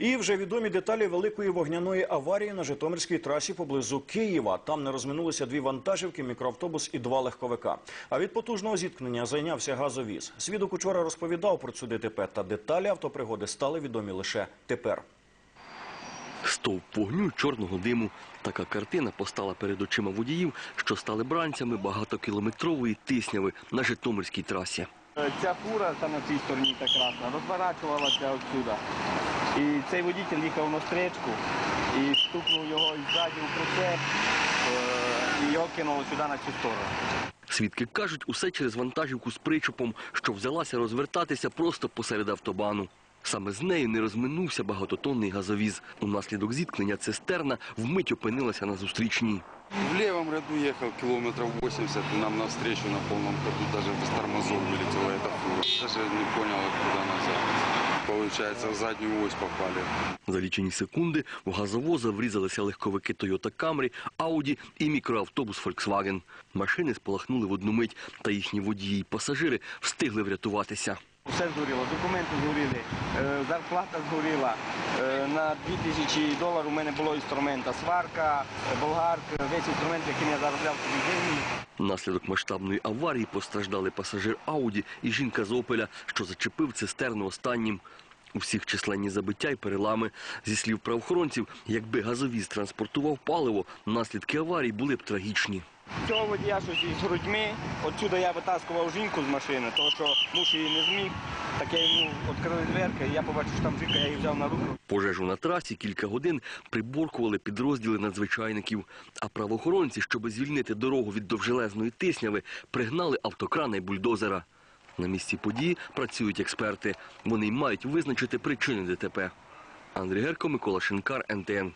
І вже відомі деталі великої вогняної аварії на Житомирській трасі поблизу Києва. Там не розминулися дві вантажівки, мікроавтобус і два легковика. А від потужного зіткнення зайнявся газовіз. Свідок учора розповідав про цю ДТП, та деталі автопригоди стали відомі лише тепер. Стовп вогню, чорного диму. Така картина постала перед очима водіїв, що стали бранцями багатокілометрової тисняви на Житомирській трасі. Ця фура там на цій стороні та красна розворачувалася отсюда. І цей водитель їхав на стрічку і стукнув його ззаді у прицеп е, і його кинуло сюди на цю сторону. Свідки кажуть, усе через вантажівку з причепом, що взялася розвертатися просто посеред автобану. Саме з нею не розминувся багатотонний газовіз. Унаслідок зіткнення цистерна вмить опинилася на зустрічній. В левом ряду ехал километров 80, нам навстречу на полном ходу даже без тормозов вылетела эта фура. Даже не понял, откуда она взялась. В заднюю ось попали. За лічені секунди в газовоза врізалися легковики Toyota Camry, Audi і мікроавтобус Volkswagen. Машини спалахнули в одну мить, та їхні водії й пасажири встигли врятуватися. Все згоріло, документи згоріли, е, зарплата згоріла. Е, На 2000 доларів у мене було інструмента, сварка, болгарка, весь інструмент, яким я заробляв собі гривні. Внаслідок масштабної аварії постраждали пасажир Ауді і жінка з Опеля, що зачепив цистерну останнім. У всіх численні забиття й перелами. Зі слів правоохоронців, якби газовіз транспортував паливо, наслідки аварії були б трагічні. Цього водія щось із грудьми. Отсюди я витаскував жінку з машини, тому що муж її не зміг. Так я йому відкрили дверки, і я побачив, що там жінка, я її взяв на руку. Пожежу на трасі кілька годин приборкували підрозділи надзвичайників. А правоохоронці, щоб звільнити дорогу від довжелезної тисняви, пригнали автокрана й бульдозера. На місці події працюють експерти. Вони мають визначити причини ДТП. Андрій Герко, Микола Шинкар, НТН.